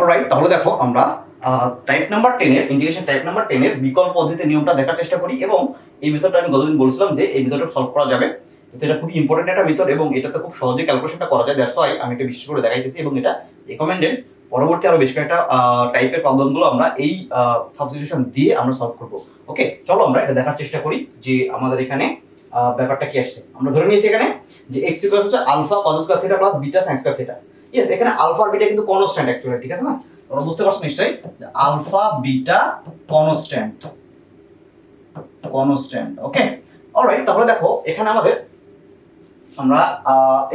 Alright তাহলে দেখো আমরা টাইপ নাম্বার টেনের ইন্টিগ্রেশন টাইপ নাম্বার টেনের বিকল্প পদ্ধতিতে নিয়মটা দেখার চেষ্টা করি এবং এই মেথডটা আমি গতদিন বলছিলাম যে এই মেথডটা সলভ করা যাবে। তো এটা খুবই ইম্পর্টেন্ট একটা মেথড এবং এটাতে খুব সহজে ক্যালকুলেশনটা করা যায় দ্যাটস ওয়াই আমি এটা বিশেষ করে দেখাইতেছি এবং এটা রিকমেন্ডেড পরবর্তী আরও বেশ কয়েকটা টাইপের প্রবলেমগুলো আমরা এই সাবস্টিটিউশন দিয়ে আমরা সলভ করব। ওকে চলো আমরা এটা দেখার চেষ্টা করি যে আমাদের এখানে ব্যাপারটা কি আসছে। আমরা ধরে নিয়েছি এখানে যে এক্স হচ্ছে alpha cos square plus beta sine square yes এখানে আলফা বিটা কিন্তু কনস্ট্যান্ট অ্যাকচুয়ালি ঠিক আছে না? তোমরা বুঝতে পারছ নিশ্চয়ই? Alpha, beta constant constant okay alright তাহলে দেখো, এখানে আমাদের আমরা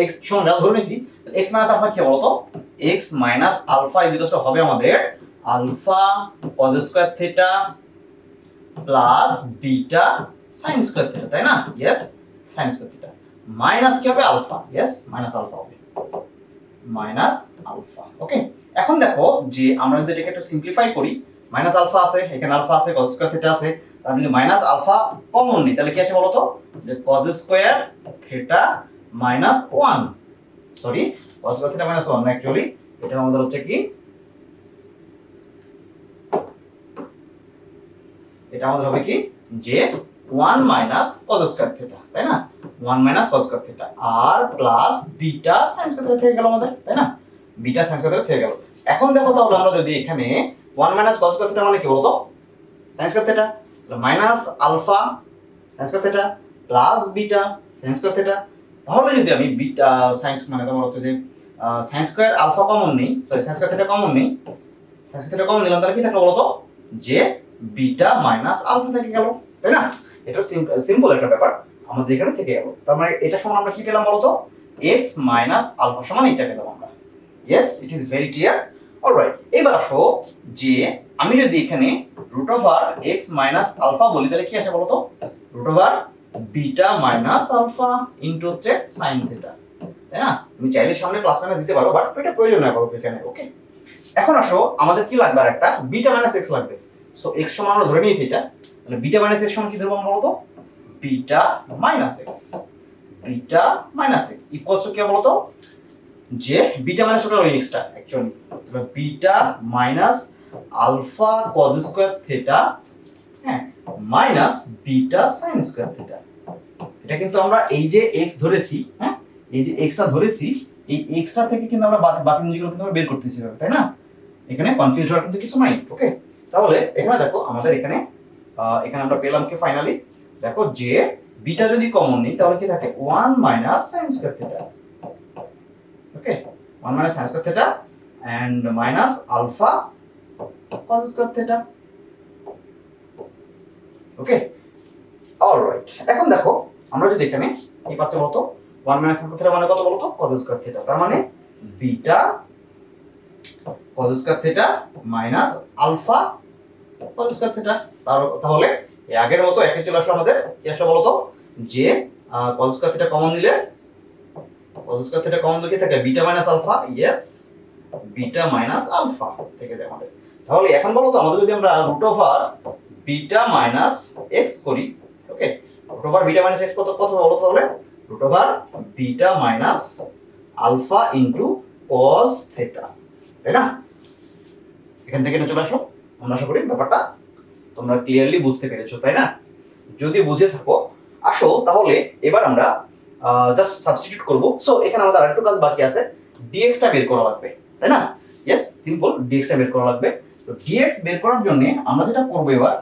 x সমান রেল ধরে নিয়েছি x মাইনাস আলফা কি বলতো? x মাইনাস আলফা ইকুয়াল হবে আমাদের alpha cos square theta plus beta sin square theta তাই না? Yes sin square theta minus কি হবে? আলফা ইয়েস মাইনাস আলফা হবে। Minus alpha, okay? এখন দেখো যে আমরা যদি এটাকে একটু সিম্পলিফাই করি, মাইনাস আলফা আছে, এখানে আলফা আছে, cos স্কয়ার থিটা আছে, তার মানে মাইনাস আলফা কমন নেই। তাহলে কি আছে বলতো? যে cos square theta minus one sorry cos square theta minus one actually এটা আমাদের হচ্ছে কি? এটা আমাদের হবে কি? যে one minus cos square theta তাই না? One minus cos square theta আর প্লাস বিটা সাইন স্কয়ার থেকে গেল আমাদের, তাই না? বিটা সাইন স্কয়ার থেকে গেল। এখন দেখো তাহলে আমরা যদি এখানে one minus cos square theta মানে কি বলতো? Sine square theta minus alpha sine square theta plus beta sine square theta তাহলে যদি আমি বিটা সাইন্স মানে তোমার হচ্ছে যে সাইন স্কয়ার আলফা কমন নেই sorry sine square theta common নেই সাইন স্কয়ার থিটা কমন নিলাম, তাহলে কি থাকল বলতো? যে বিটা মাইনাস আলফা থেকে গেল, তাই না? এটা সিম্পল একটা ব্যাপার। আমাদের এখানে থেকে গেল। তার মানে এটা সমান আমরা কি পেলাম বলতো? এক্স মাইনাস আলফা সমান এটা পেলাম আমরা। Yes it is very clear alright এবার আসো যে আমি যদি এখানে root over x minus alpha বলি, তাহলে কি আসে বলতো? Root over beta minus alpha into হচ্ছে সাইন থিটা তাই না? তুমি চাইলে সামনে প্লাস মাইনাস দিতে পারো বাট এটা প্রয়োজন নয় বলতো এখানে ওকে এখন আসো, আমাদের কি লাগবে আর একটা বিটা মাইনাস এক্স লাগবে। সো এক্স সমান আমরা ধরে নিয়েছি এটা। তাহলে বিটা মাইনাস এক্স সমান কি ধরবো আমরা বলতো? Beta minus x. Beta minus x equals to কি বলতো? যে বিটা মাইনাস ওটা ওই extra actually beta minus alpha cos square theta হ্যাঁ minus beta sine square theta এটা কিন্তু আমরা এই যে এক্স ধরেছি হ্যাঁ এই যে এক্সটা ধরেছি, এই এক্সটা থেকে কিন্তু আমরা বাকি জিনিসগুলো কিন্তু আমরা বের করতেছি তাই না? এখানে কনফিউজ হওয়ার কিন্তু কিছু নাই ওকে তাহলে এখানে দেখো আমাদের এখানে এখানে আমরা পেলাম কি ফাইনালি দেখো যে বিটা যদি কমন নেই, তাহলে কি থাকে? One minus sine square theta okay one minus sine square theta and minus alpha cos square theta okay alright এখন দেখো, আমরা যদি এখানে কি পাচ্ছি বলতো? ওয়ান মাইনাস সাইন থিটা মানে কত বলতো? কজ স্কয়ার থিটা তার মানে beta cos square theta minus alpha cos square theta তাহলে এই আগের মতো একই চলে আসলো আমাদের। বলতো? যে cos common cos square common থাকে? Beta minus alpha yes beta minus alpha থেকে যায় আমাদের। তাহলে এখন আমাদের যদি আমরা রুট বিটা মাইনাস এক্স করি okay root beta minus x কত কত বলো তাহলে? Root beta minus alpha into cos theta তাই না? এখান থেকে চলে আসো আমরা আশা করি ব্যাপারটা তোমরা ক্লিয়ারলি বুঝতে পেরেছ, তাই না? যদি বুঝে থাকো, আসো তাহলে এবার আমরা জাস্ট সাবস্টিটিউট করব। সো এখানে আমাদের আরেকটু কাজ বাকি আছে। ডিএক্স টা বের করা লাগবে, তাই না? ইয়েস সিম্পল ডিএক্স টা বের করা লাগবে। তো ডিএক্স বের করার জন্য আমরা যেটা করব এবার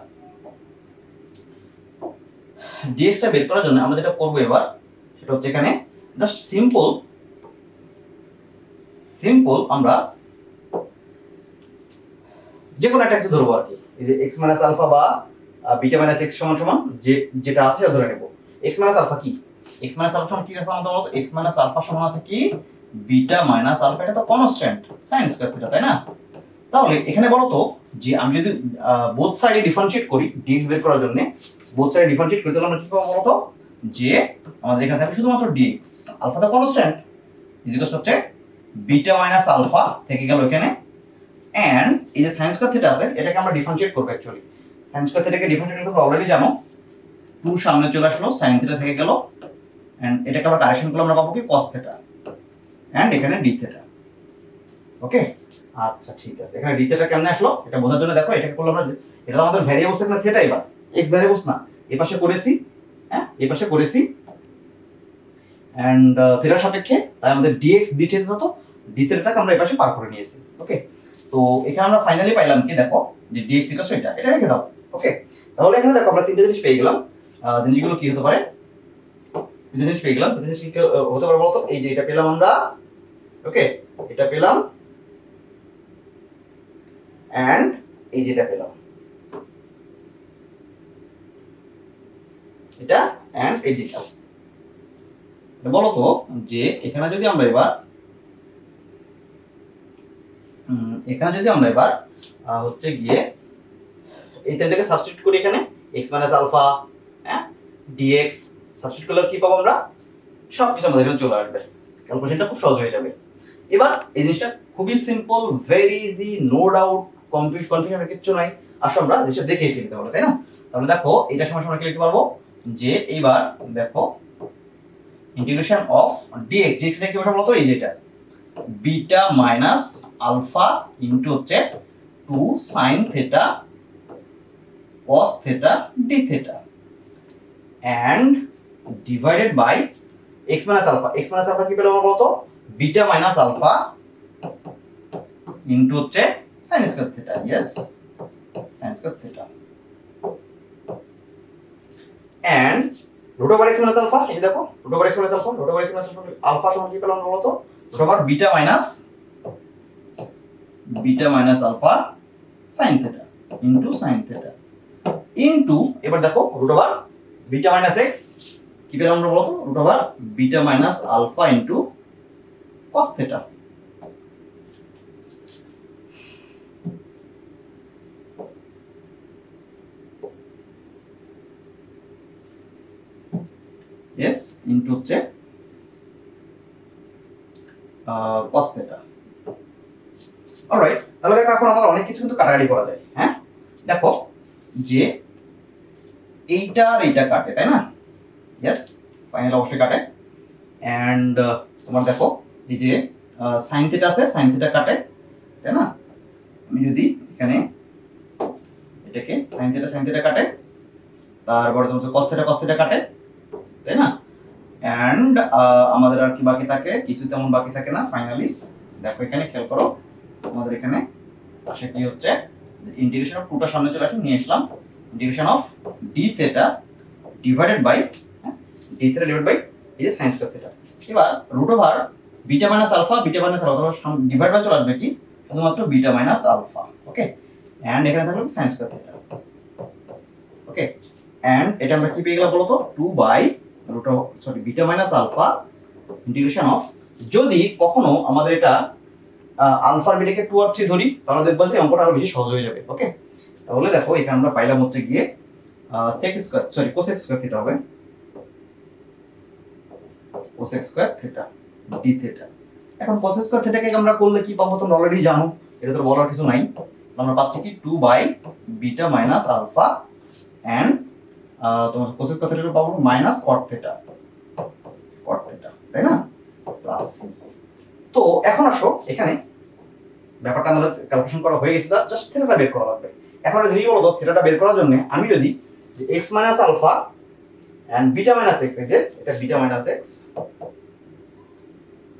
ডিএক্স টা বের করার জন্য আমরা যেটা করব এবার, সেটা হচ্ছে এখানে জাস্ট সিম্পল সিম্পল আমরা যে কোনো একটা কিছু ধরবো আর কি। যে এক্স মাইনাস আলফা বা বিটা মাইনাস এক্স সমান সমান যে, যেটা আছে সেটা ধরে নেব। এক্স মাইনাস আলফা কি? এক্স মাইনাস আলফা সমান কি আছে আমাদের বলতো এক্স মাইনাস আলফা সমান আছে কি? বিটা মাইনাস আলফা এটা তো কনস্ট্যান্ট সাইন স্কয়ার থিটা তাই না? তাহলে এখানে বলো তো, যে আমি যদি বোথ সাইডে ডিফারেন্সিয়েট করি ডিএক্স বের করার জন্য বোথ সাইডে ডিফারেন্সিয়েট করি তাহলে আমরা কি পাবো বলতো যে আমাদের এখানে থাকবে শুধুমাত্র ডিএক্স আলফা তো কনস্ট্যান্ট ইজিকাস হচ্ছে বিটা মাইনাস আলফা থেকে গেল এখানে এন্ড এই যে সাইন স্কয়ার আছে, এটাকে আমরা ডিফারেন্সিয়েট করব অ্যাকচুয়ালি সাইন স্কয়ার থিটাকে ডিফারেন্সিয়েট করতে অলরেডি জানো। টু সামনে চলে আসলো সাইন থিটা থেকে গেল। এন্ড এটাকে আমরা কারেকশন করলে আমরা পাবো কি? cos থিটা এন্ড এখানে ডি থিটা ওকে আচ্ছা ঠিক আছে। এখানে ডি থিটা কেমনে আসলো? এটা বোঝার জন্য দেখো, এটাকে করলাম আমরা এটা তো আমাদের ভ্যারিয়েবলস এখানে থিটা এবার। এক্স ভ্যারিয়েবলস না। এই পাশে করেছি হ্যাঁ? এই পাশে করেছি। অ্যান্ড থিটার সাপেক্ষে, তাই আমাদের ডিএক্স ডি থিটা হতো ডি থিটাটাকে আমরা এই পাশে পার করে নিয়েছি। ওকে তো এখানে আমরা ফাইনালি পাইলাম কি দেখো? যে ডিএক্স এটা সেটা এটা রেখে দাও ওকে তাহলে এখানে দেখো আমরা তিনটে জিনিস পেয়ে গেলাম। জিনিসগুলো কি হতে পারে? তিনটে জিনিস পেয়ে গেলাম, তিনটে জিনিস হতে পারে বলতো? এই যে এটা পেলাম আমরা ওকে এটা পেলাম অ্যান্ড এই যেটা পেলাম। এটা অ্যান্ড এই যেটা বলো তো যে এখানে যদি আমরা এবার এখানে যদি আমরা এবার হচ্ছে গিয়ে এই তিনটাকে সাবস্টিটিউট করি এখানে এক্স মাইনাস আলফা হ্যাঁ ডিএক্স সাবস্টিটিউট করলে কি পাবো আমরা? সব কিছু আমাদের এখানে চলে আসবে। ক্যালকুলেশনটা খুব সহজ হয়ে যাবে। এবার এই জিনিসটা খুবই simple very easy no doubt confuse confusion কিছু নাই। আসো আমরা জিনিসটা দেখে ফেলি তাহলে, তাই না? তাহলে দেখো, এটা সময় সময় লিখতে পারব? যে এইবার দেখো ইন্টিগ্রেশন অফ ডিএক্স ডিএক্স কি বলতো? এই যেটা বিটা মাইনাস আলফা ইনটু হচ্ছে two sine theta cos theta d theta and divided by x minus alpha x minus alpha কি পেলাম বলতো বিটা মাইনাস আলফা ইনটু হচ্ছে sin square theta yes sin square theta and root over x minus alpha এই দেখো over x minus alpha root over x minus alpha alpha সমান কি পেলাম বলতো over beta minus beta minus alpha sine theta into sine theta. Into, এবার দেখো, root over beta minus x, কি পেলাম আমরা বলতো? Root over beta minus alpha into cos theta yes into হচ্ছে কস থেটা অলরাইট তাহলে দেখো এখন আমার অনেক কিছু কিন্তু কাটাকাটি করা যায়। হ্যাঁ? দেখো, যে এইটা আর এইটা কাটে, তাই না? ইয়েস ফাইনাল অবশ্যই কাটে। অ্যান্ড তোমার দেখো, এই যে সাইন থিটা আছে সাইন থিটা কাটে, তাই না? আমি যদি এখানে এটাকে সাইন থিটা সাইন থিটা কাটে, তারপরে তোমার কস থিটা কস কাটে, তাই না? অ্যান্ড আমাদের আর কি বাকি থাকে? কিছু তেমন বাকি থাকে না ফাইনালি দেখো এখানে, খেয়াল করো, আমাদের এখানে কি হচ্ছে ইন্টিগ্রেশন অফ টুটা সামনে চলে আসে, নিয়ে আসলাম। Integration of d theta divided by d theta divide by এই যে সাইন্স স্কয়ার থেটা এবার root over beta minus alpha beta minus alpha divide by চলে আসবে কি? শুধুমাত্র beta minus alpha okay and এখানে থাকল sine square theta okay and এটা আমরা কি পেয়ে গেলাম বলতো? Two by root sorry beta minus alpha integration of যদি কখনো আমাদের এটা আলফার বিটাকে টু আর থ্রি ধরি, তাহলে দেখব যে অঙ্কটা আরও বেশি সহজ হয়ে যাবে ওকে তাহলে দেখো, এখানে আমরা পাইলাম হচ্ছে গিয়ে sec square sorry cosec square theta হবে। Cosec square theta d theta এখন কোসেক স্কোয়ার থিটাকে আমরা করলে কি পাবো তোমরা অলরেডি জানো, এটা তো বলার কিছু নাই। আমরা পাচ্ছি কি two by beta minus alpha and তোমার কোসেক স্কোয়ার থিটাকে পাবো minus cot theta cot theta তাই না? প্লাস তো এখন আসো, এখানে ব্যাপারটা আমাদের ক্যালকুলেশন করা হয়ে গেছে জাস্ট থিটাটা বের করা লাগবে। এখন একটা জিনিস বলতো থিটাটা বের করার জন্য আমি যদি যে x minus alpha and beta minus x এই যে এটা বিটা মাইনাস এক্স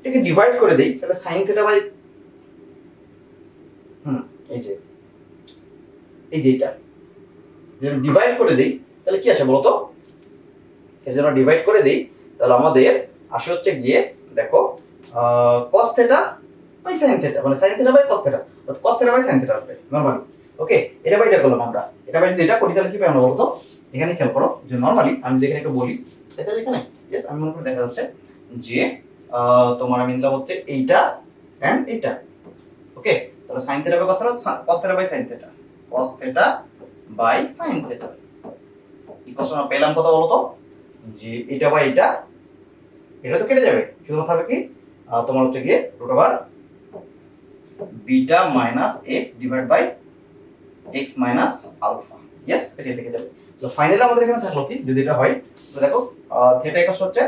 এটাকে ডিভাইড করে দেই, তাহলে সাইন থিটা বাই হুম, এই যে এই যে এটা। যদি ডিভাইড করে দেই, তাহলে কি আসে বলতো? যদি ডিভাইড করে দেই, তাহলে আমাদের আসে হচ্ছে গিয়ে, দেখো cos theta by sin theta মানে sin theta by cos theta অর্থাৎ cos theta by sin theta আসবে নরমালি ওকে এটা বাই এটা করলাম আমরা। এটা বাই যদি এটা করি, তাহলে কি পাই আমরা বলতো? এখানে খেয়াল করো যে নরমালি আমি যেখানে একটু বলি সেটা এখানে ইয়েস আমি মনে করি দেখা যাচ্ছে যে তোমার আমি নিলাম হচ্ছে এইটা এন্ড এইটা। ওকে তাহলে sin theta by cos theta cos theta by sin theta cos theta by sin theta equation পেলাম কত বলতো? যে এটা বাই এটা এটা তো কেটে যাবে। শুধু থাকবে কি তোমার হচ্ছে গিয়ে root over beta minus x divide by x minus alpha yes এটা থেকে যাবে তো ফাইনালি আমাদের এখানে থাকল কি? যদি এটা হয়, তো দেখো থিটা ইকুয়াল হচ্ছে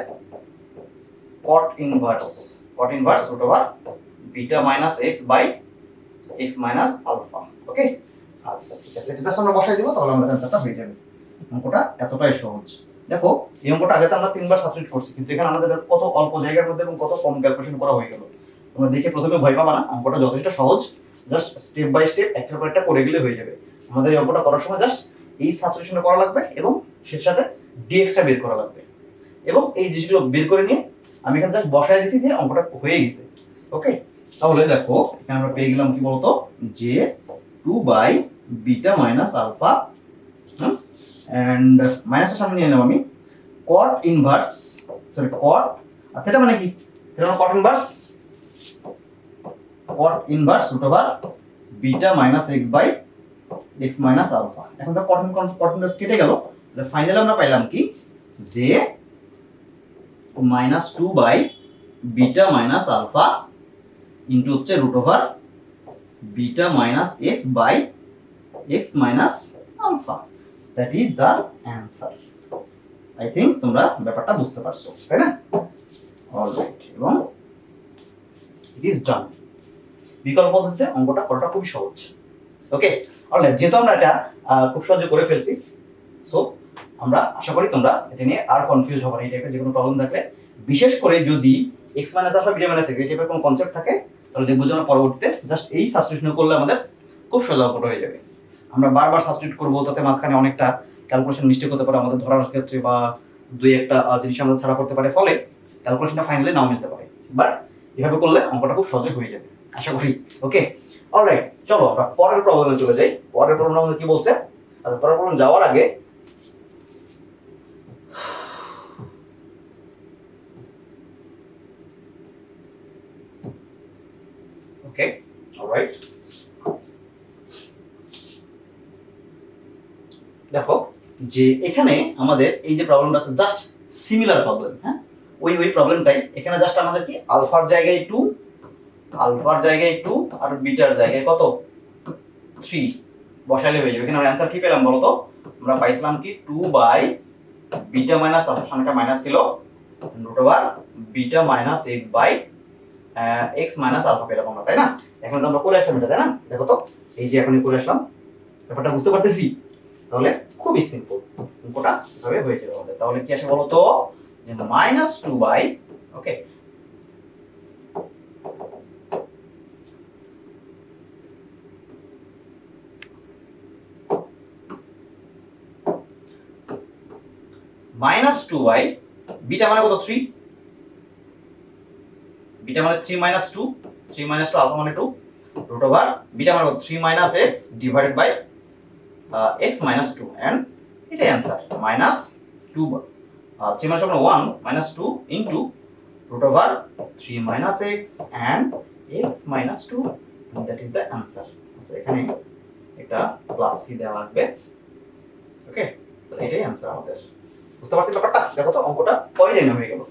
cot inverse cot inverse root over beta minus x by x minus alpha okay আচ্ছা ঠিক আছে। এটা জাস্ট আমরা বসাই দিব, তাহলে আমাদের অ্যান্সারটা হয়ে যাবে। অঙ্কটা এতটাই সহজ। দেখো, এই অঙ্কটা আগে তো আমরা তিনবার সাবস্টিটিউট করছি, কিন্তু এখানে আমাদের কত অল্প জায়গার মধ্যে এবং কত কম ক্যালকুলেশন করা হয়ে গেল। তোমরা দেখে প্রথমে ভয় পাবা না, অঙ্কটা যথেষ্ট সহজ। জাস্ট স্টেপ বাই স্টেপ একটার পর একটা করে গেলে হয়ে যাবে। আমাদের এই অঙ্কটা করার সময় জাস্ট এই সাবস্টিটিউশন করা লাগবে এবং সের সাথে ডিএক্সটা বের করা লাগবে। এবং এই জিনিসগুলো বের করে নিয়ে আমি এখানে জাস্ট বসায় দিয়েছি যে অঙ্কটা হয়ে গেছে। ওকে তাহলে দেখো, এখানে আমরা পেয়ে গেলাম কি বলতো? যে two by beta minus alpha and মাইনাসটা সামনে নিয়ে নেব আমি কট ইনভার্স সরি কট আর থিটা মানে কি? মানে cot inverse cot inverse root over beta minus x by x minus alpha এখন তো কট কট ইনভার্স কেটে গেল, তাহলে ফাইনালি আমরা পাইলাম কি? যে minus two by beta minus alpha into হচ্ছে root over beta minus x by x minus alpha that is the answer I think তোমরা ব্যাপারটা বুঝতে পারছ, তাই না? অলরাইট এবং ইট ইজ ডান বিকল্প পদ্ধতিতে অঙ্কটা করাটা খুবই সহজ। ওকে অলরাইট যেহেতু আমরা এটা খুব সহজে করে ফেলছি সো আমরা আশা করি তোমরা এটা নিয়ে আর কনফিউজ হবে না, এই টাইপের যে কোনো প্রবলেম থাকলে। বিশেষ করে যদি x minus alpha beta minus এই টাইপের কোনো কনসেপ্ট থাকে, তাহলে দেখব যে আমরা পরবর্তীতে জাস্ট এই সাবস্টিটিউশন করলে আমাদের খুব সোজা অঙ্কটা হয়ে যাবে। আমরা বারবার সাবস্টিটিউট করব, তাতে মাঝখানে অনেকটা ক্যালকুলেশন মিস্টেক হতে পারে আমাদের ধরার ক্ষেত্রে বা দুই একটা জিনিস আমাদের ছাড়া করতে পারে। ফলে ক্যালকুলেশনটা ফাইনালি নাও মিলতে পারে। বাট এভাবে করলে অঙ্কটা খুব সহজে হয়ে যাবে। আশা করি। ওকে অলরাইট চলো আমরা পরের প্রবলেমে চলে যাই। পরের প্রবলেম আমাদের কি বলছে? আচ্ছা পরের প্রবলেম যাওয়ার আগে ওকে অলরাইট দেখো যে এখানে আমাদের এই যে প্রবলেমটা আছে জাস্ট সিমিলার প্রবলেম হ্যাঁ? ওই ওই প্রবলেমটাই এখানে জাস্ট আমাদের কি? আলফার জায়গায় টু আলফার জায়গায় টু আর বিটার জায়গায় কত? থ্রি বসালে হয়ে যাবে। এখানে আমরা অ্যান্সার কি পেলাম বলো তো? আমরা পাইছিলাম কি? Two by beta minus alpha সামনে মাইনাস ছিল। Root over beta minus x by x minus alpha পেলাম আমরা, তাই না? এখন তো আমরা করে আসলাম এটা, তাই না? দেখো তো, এই যে এখনই করে আসলাম। ব্যাপারটা বুঝতে পারতেছি? তাহলে খুবই সিম্পল অঙ্কটা এভাবে হয়ে যাবে আমাদের। তাহলে কি আসে বলো তো যে minus two by okay minus two by beta মানে কত? থ্রি বিটা মানে three minus two three minus two alpha মানে টু রুট ওভার বিটা মানে three minus x divided by x minus two and এটাই answer minus two three minus one minus two into root over three minus x and x minus two that is the answer আচ্ছা এখানে একটা plus C দেওয়া লাগবে। ওকে এটাই answer আমাদের। বুঝতে পারছি ব্যাপারটা? দেখো তো অঙ্কটা কয় লাইনে হয়ে গেল।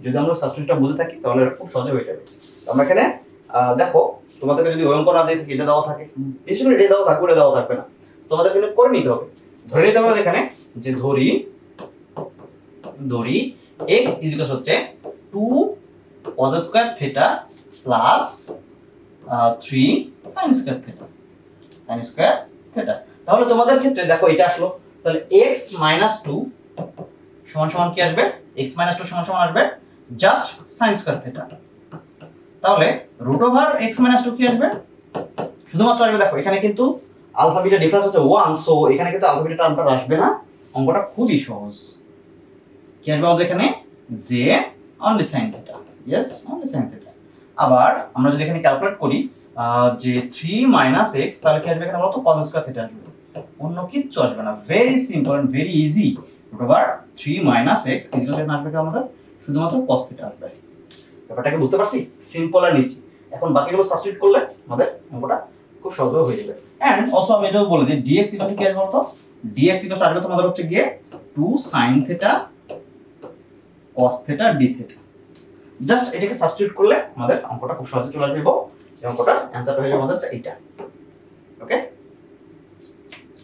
যদি আমরা সাবস্টিটিউটটা বুঝে থাকি তাহলে এটা খুব সহজে হয়ে যাবে। আমরা এখানে আহ, দেখো তোমাদেরকে যদি ওই অঙ্ক না দিয়ে থাকি এটা দেওয়া থাকে। বিশেষ করে এটা দেওয়া থাকবে ওটা দেওয়া থাকবে না। তোমাদেরকে কিন্তু করে নিতে হবে। ধরে নিতে হবে এখানে যে ধরি ধরি x ইজিকাল হচ্ছে two cos square theta plus three sine square theta sine square theta তাহলে তোমাদের ক্ষেত্রে দেখো এটা আসলো। তাহলে x মাইনাস টু সমান সমান কি আসবে? x মাইনাস টু সমান সমান আসবে জাস্ট সাইন স্কয়ার থিটা তাহলে root over x minus two কি আসবে? শুধুমাত্র আসবে দেখো, এখানে কিন্তু আলফা বিটা ডিফারেন্স হচ্ছে ওয়ান সো এখানে কিন্তু আলফা বিটা টার্মটা আসবে না। অঙ্কটা খুবই সহজ। কি আসবে আমাদের এখানে? J only sine theta yes only sine theta আবার আমরা যদি এখানে ক্যালকুলেট করি যে থ্রি মাইনাস এক্স তাহলে কি আসবে এখানে বলতো? কজ স্কোয়ার থিটা আসবে। অন্য কিচ্ছু আসবে না। Very simple and very easy root three minus x is equal আসবে কি আমাদের? শুধুমাত্র কস থিটা আসবে। ব্যাপারটাকে বুঝতে পারছি? সিম্পল আর নিচি এখন বাকিগুলো সাবস্টিটিউট করলে আমাদের অঙ্কটা খুব সহজভাবে হয়ে যাবে। এন্ড অলসো আমি এটাও বলে দিই ডিএক্স ইকুয়াল কি আসবে বলতো ডিএক্স ইকুয়াল আসবে তোমাদের হচ্ছে গিয়ে two sine theta cos theta d theta just এটাকে সাবস্টিটিউট করলে আমাদের অঙ্কটা খুব সহজে চলে আসবে এবং এই অঙ্কটার অ্যান্সারটা হয়ে যাবে আমাদের এইটা। ওকে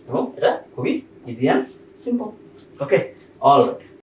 এবং এটা খুবই easy and simple okay all